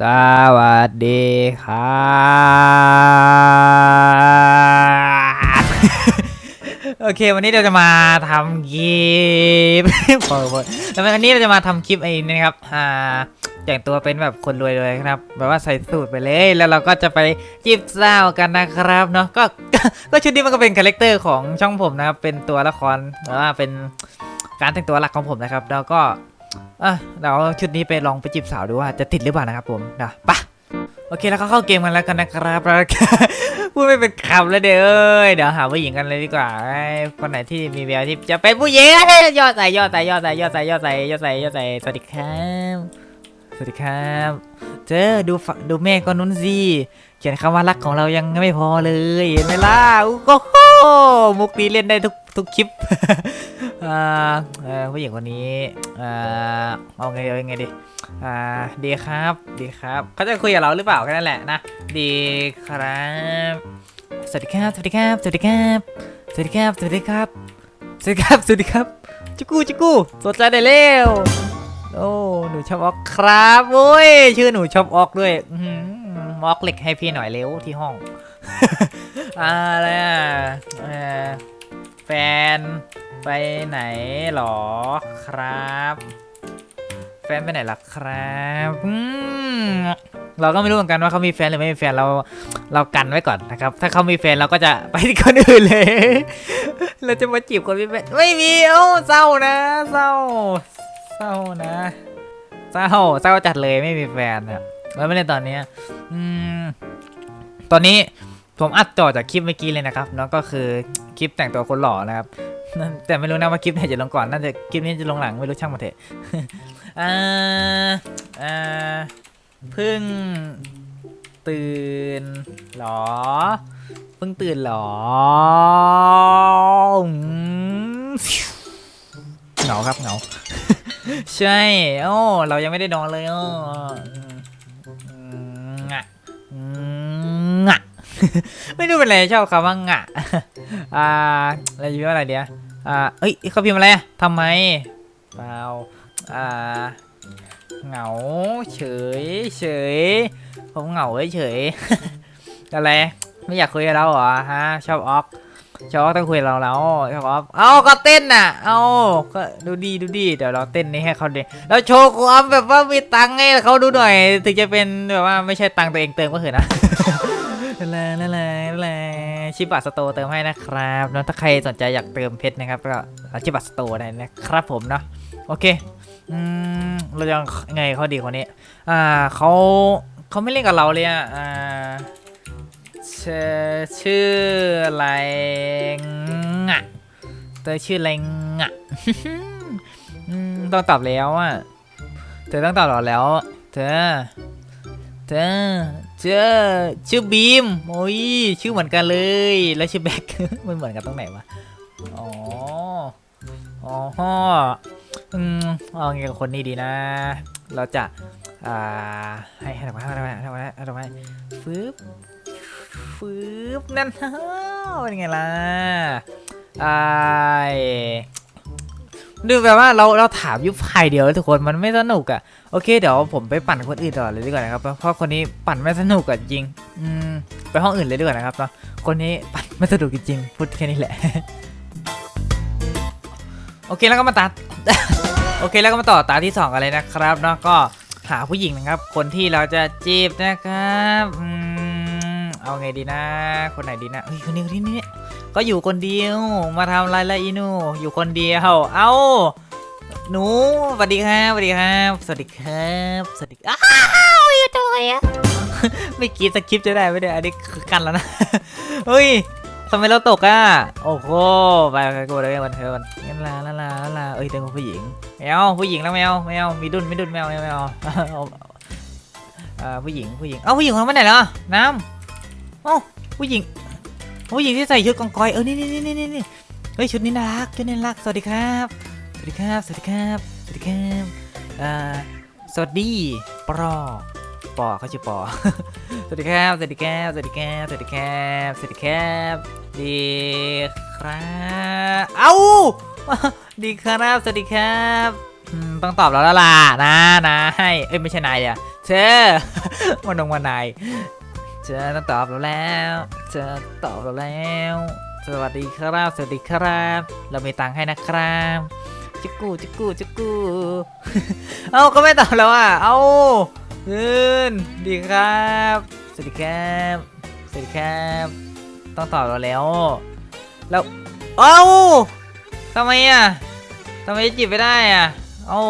สวัสดีครับโอเค วันนี้เราจะมาทำคลิปพอพอแล้ววันนี้เราจะมาทำคลิปไอ้นี่นะครับอ่าแต่งตัวเป็นแบบคนรวยเลยครับ แบบว่าใส่สูทไปเลย แล้วเราก็จะไปจีบสาวกันนะครับเนาะก็ก็ชุดนี้มันก็เป็นคาแรคเตอร์ของช่องผมนะครับเป็นตัวละครหรือว่าเป็นการแต่งตัวหลักของผมนะครับ แล้วก็ อะเดี๋ยวชุดนี้ไปลองไปจีบสาวดูว่าจะติดหรือเปล่านะครับผมนะปะโอเคแล้วก็เข้าเกมกันแล้วกันนะครับแล้วพูดไม่เป็นคำแล้วเด้อเอ้ยเดี๋ยวหาผู้หญิงกันเลยดีกว่าคนไหนที่มีแววที่จะเป็นผู้หญิงยยอดใส่ยอดใส่ยอดใส่ยอดใส่ยอดใส่ยอดใส่ยอดใส่สวัสดีครับ สวัสดีครับ เจอดูฝดูแม่ก็นุ้นสิเขียนคำว่ารักของเรายังไม่พอเลยเห็นไหมล่ะโอ้โหมุกนี้เล่นได้ทุกทุกคลิปอ่าผู้หญิงคนนี้อ่าเอาไงเอาไงดีอ่าดีครับ ดีครับ เขาจะคุยกับเราหรือเปล่าแค่นั้นแหละนะ ดีครับ สวัสดีครับ สวัสดีครับ สวัสดีครับ สวัสดีครับ สวัสดีครับ สวัสดีครับ สวัสดีครับจิกูจิกกูสนใจได้เร็ว โอ้หนูชอบออกครับโอ้ยชื่อหนูชอบออกด้วยอื้อกเหล็กให้พี่หน่อยเร็วที่ห้องอะไรอะแฟนไปไหนหรอครับ แฟนไปไหนล่ะครับอืมเราก็ไม่รู้เหมือนกันว่าเขามีแฟนหรือไม่มีแฟนเราเรากันไว้ก่อนนะครับ ถ้าเขามีแฟนเราก็จะไปที่คนอื่นเลย เราจะมาจีบคนมีแฟนไม่มีเอ้าเศร้านะเศร้า เศร้านะเศร้าเศร้าจัดเลยไม่มีแฟนอะแล้วไม่ได้ตอนนี้อืมตอนนี้ผมอัดต่อจากคลิปเมื่อกี้เลยนะครับเนาะก็คือคลิปแต่งตัวคนหล่อนะครับแต่ไม่รู้นะว่าคลิปไหนจะลงก่อนน่าจะคลิปนี้จะลงหลังไม่รู้ช่างมาเถอะอ่าอ่าเพิ่งตื่นหรอเพิ่งตื่นหรออืมเหงาครับเหงา ใช่โอ้เรายังไม่ได้นอนเลยอ้องะงะไม่รู้เป็นไรชอบคำว่างะอ่าอะไรพิมพ์ว่อะไรเดียวอ่าเอ้ยเขาพิมพ์อะไรอะทำไมเปล่าอ่าเหงาเฉยเฉยผมเหงาเฉยอะไรไม่อยากคุยกับเราเหรอฮะชอบออก ชอบต้องคุยกับเราแล้วชอบออกเอาก็เต้นน่ะ เอาก็ดูดีดูดีเดี๋ยวเราเต้นนี้ให้เขาดิแล้วโชว์ความแบบว่ามีตังค์ให้เขาดูหน่อย ถึงจะเป็นแบบว่าไม่ใช่ตังค์ตัวเองเติมก็เถอะนะนั่นแหละนั่นแหละละชิบัสโตเติมให้นะครับแล้วถ้าใครสนใจอยากเติมเพชรนะครับก็ชิบัสโตได้นะครับผมเนาะโอเคอืมเราจะไงเขาดีคนนี้ อ่าเขาเขาไม่เล่นกับเราเลยอะอ่า ชื่อชื่ออะไรงะเธอชื่ออะไรงะอืมต้องตอบแล้วอะ เธอต้องตอบเราแล้ว เธอ เธอเจอชื่อบีม โอ้ย ชื่อเหมือนกันเลย แล้วชื่อแบ็คมันเหมือนกันตรงไหนวะ อ๋อ อ๋ออืมเอาไงกับคนนี้ดีนะ เราจะ อ่า ให้ให้ดอกไม้ให้ดอกไม้ให้ดอกไม้ให้ดอกไมฟืบ ฟืบนั่นเป็นไงล่ะไอดูแบบว่าเราเราถามยุคฝ่ายเดียวเลยทุกคนมันไม่สนุกอะโอเค เดี๋ยวผมไปปั่นคนอื่นต่อเลยดีกว่านะครับเพราะคนนี้ปั่นไม่สนุกอะจริงอืมไปห้องอื่นเลยดีกว่านะครับเนาะคนนี้ปั่นไม่สนุกจริงๆพูดแค่นี้แหละโอเคแล้วก็มาตัดโอเคแล้วก็มาต่อตาที่สองกันเลยนะครับเนาะก็หาผู้หญิงนะครับ คนที่เราจะจีบนะครับอืม เอาไงดีนะ คนไหนดีนะเฮ้ยคนนี้คนนี้เนี่ก็อยู่คนเดียว มาทำอะไรละอีนูอยู่คนเดียว เอาหนูสวัสดีครับสวัสดีครับสวัสดีครับสวัสดีอ้าวอยู่ตรงไหนอะไม่คิดสคริปจะได้ไม่ได้อันนี้คือกันแล้วนะเฮ้ยทำไมเราตกอะโอ้โหไปกูเลยวันเธอวันงั้นลาลาลาลาเอ้ยเด็กผู้หญิงแมวผู้หญิงแล้วแมวแมวมีดุนมีดุนแมวแมวแมวผู้หญิงผู้หญิงเอ้าผู้หญิงคนนั้นไปไหนแล้วน้ำ เอ้าผู้หญิง ผู้หญิงที่ใส่ชุดกองกอย เออ นี่นี่นี่นี่นี่เฮ้ย ชุดนี้น่ารัก ชุดนี้น่ารัก สวัสดีครับ สวัสดีครับ สวัสดีครับ สวัสดีครับอ่าสวัสดีปอปอเขาชื่อปอ สวัสดีครับ สวัสดีครับ สวัสดีครับ สวัสดีครับ สวัสดีครับ ดีครับเอ้าดีครับ สวัสดีครับต้องตอบแล้วล่ะนะนะให้ เอ้ยไม่ใช่นายเดียเธอมานงมานาย เธอต้องตอบเราแล้วเธอตอบเราแล้ว สวัสดีครับ สวัสดีครับ เรามีตังค์ให้นะครับจิกกูจิกกูจิกกู เอ้าก็ไม่ตอบแล้วอะ เอ้าเงินดีครับ สวัสดีครับ สวัสดีครับ ต้องตอบเราแล้ว แล้ว เอ้าทำไมอะทำไมจีบไม่ได้อะ เอ้า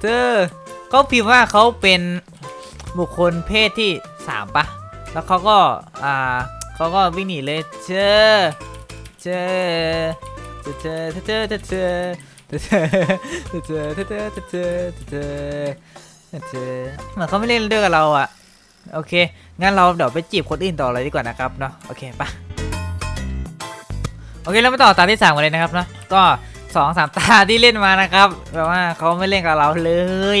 เธอก็พิมพ์ว่าเขาเป็นบุคคลเพศที่สามปะ แล้วเขาก็อ่าเขาก็วิ่งหนีเลยเจอเจอเจอเจอเจอเจอเจอเจอเจอเจอเจอเจอเจอเจอเจอเจอเหมือนเขาไม่เล่นด้วยกับเราอะโอเคงั้นเราเดี๋ยวไปจีบคนอื่นต่อเลยดีกว่านะครับเนาะโอเคปะโอเคเรามาต่อตาที่สามกันเลยนะครับเนาะก็สองสามตาที่เล่นมานะครับแบบว่าเขาไม่เล่นกับเราเลย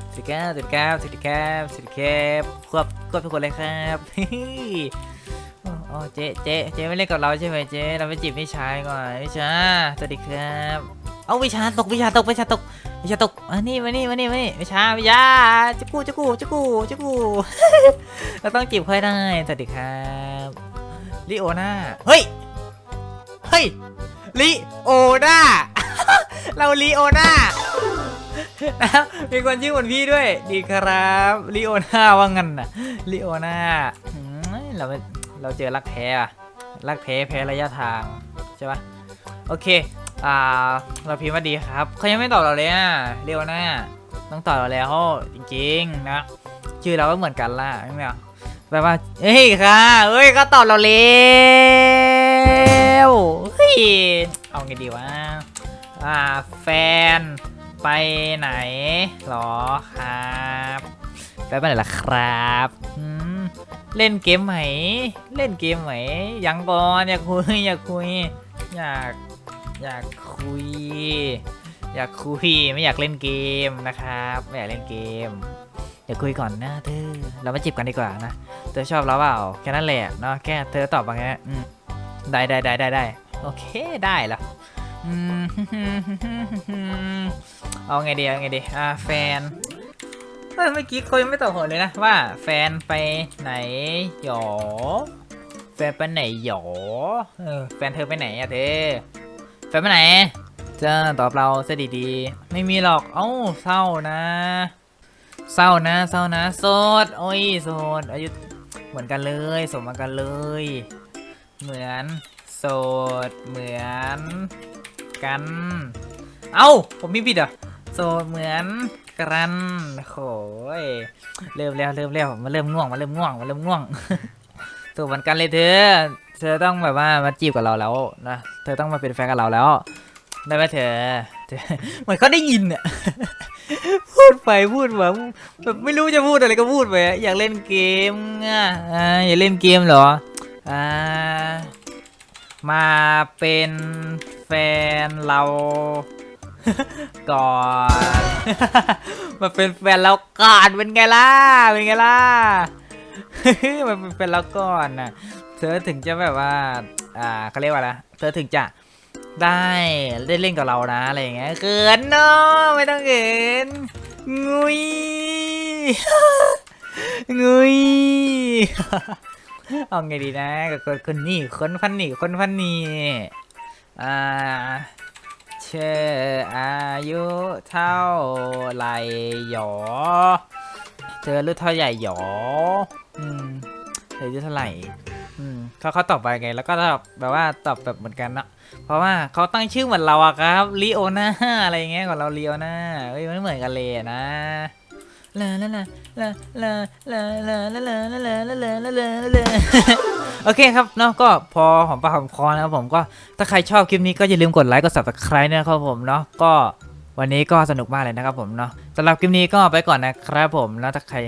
สวัสดีครับ สวัสดีครับ สวัสดีครับ สวัสดีครับควบควบทุกคนเลยครับอ๋อเจ๊เจ๊เจ๊ไม่เล่นกับเราใช่ไหมเจ๊เราไปจีบพี่ชายก่อนพี่ชาสวัสดีครับ เอาวิชาตกวิชาตกวิชาตกวิชาตกมานี่มานี่มานี่มานี่วิชาวิชาจะกูจะกูจะกูจะกูเราต้องจีบค่อยได้สวัสดีครับลิโอนาเฮ้ยเฮ้ยลิโอนาเราลิโอนา นะมีคนชื่อเหมือนพี่ด้วย ดีครับลิโอนาว่างั้นนะลิโอนาเราเราเจอรักแท้อะรักแท้แพ้ระยะทางใช่ปะโอเค อ่า เราพิมพ์ว่าดีครับเขายังไม่ตอบเราเลยอะเร็วนะต้องตอบเราแล้วจริงๆนะชื่อเราก็เหมือนกันล่ะไม่เหรอแบบว่าเฮ้ยค่ะเฮ้ยก็ตอบเราแล้วเฮ้ยเอาไงดีวะอ่าแฟน ไปไหนหรอครับแฟนไปไหนล่ะครับเล่นเกมไหม เล่นเกมไหมยังก่อนอยากคุยอยากคุย อยากอยากคุย อยากคุยไม่อยากเล่นเกมนะครับไม่อยากเล่นเกมอยากคุยก่อนนะเธอเรามาจีบกันดีกว่านะเธอชอบเราเปล่าแค่นั้นแหละเนาะแค่เธอตอบมาแค่นั้นอืมได้ได้ได้ได้ได้โอเคได้แล้ว เอาไงดีเอาไงดีอ่าแฟนเมื่อกี้เขายังไม่ตอบผมเลยนะว่า แฟนไปไหนหยอ แฟนไปไหนหยอเออแฟนเธอไปไหนอะเธอแฟนไปไหนจะตอบเราซะดีๆ ไม่มีหรอกเอ้าเศร้านะ เศร้านะเศร้านะโสดโอ้ยโสดอายุเหมือนกันเลยสมมากันเลย เหมือนโสดเหมือน กัน เอ้า ผมมีผิดเหรอะโสดเหมือนกันโอ้ยเริ่มแล้วเริ่มแล้วมาเริ่มง่วงมาเริ่มง่วงมาเริ่มง่วงโสดเหมือนกันเลยเธอ เธอต้องแบบว่ามาจีบกับเราแล้วนะ เธอต้องมาเป็นแฟนกับเราแล้ว ได้ไหมเธอ เหมือนเขาได้ยินอะพูดไปพูดมาแบบไม่รู้จะพูดอะไรก็พูดไปอยากเล่นเกมอะอ่าอยากเล่นเกมเหรออ่า มาเป็นแฟนเราก่อน มาเป็นแฟนเราก่อนเป็นไงล่ะ เป็นไงล่ะมาเป็นแฟนเราก่อนนะเธอถึงจะแบบว่า อ่าเขาเรียกว่าอะไรเธอถึงจะได้ได้เล่นกับเรานะอะไรอย่างเงี้ยเขินเนาะไม่ต้องเขินงุยงุย เอาไงดีนะกับคนนนี้คนพันนี่คนพันนี่อ่าเชื่ออายุเท่าไรหยอเธอรู้เท่าใหญ่หยอ อืมเธออายุเท่าไหร่อืมเขาเขาตอบไปไง แล้วก็ตอบแบบว่าตอบแบบเหมือนกันเนาะเพราะว่าเขาตั้งชื่อเหมือนเราอะครับลีโอนาอะไรเงี้ยของเราลีโอนาเฮ้ยไม่เหมือนกันเลยนะ ลาลาลาลาลาลาลาลาลาลาลาลาลาลาลาลาโอเคครับเนาะก็พอหอมปากหอมคอนะครับผมก็ถ้าใครชอบคลิปนี้ก็อย่าลืมกดไลค์กด subscribe นะครับผมเนาะก็วันนี้ก็สนุกมากเลยนะครับผมเนาะสำหรับคลิปนี้ก็ไปก่อนนะครับผมแล้วถ้าใคร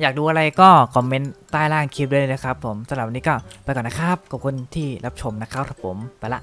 อยากดูอะไรก็คอมเมนต์ใต้ล่างคลิปเลยนะครับผมสำหรับวันนี้ก็ไปก่อนนะครับขอบคุณที่รับชมนะครับผมไปละ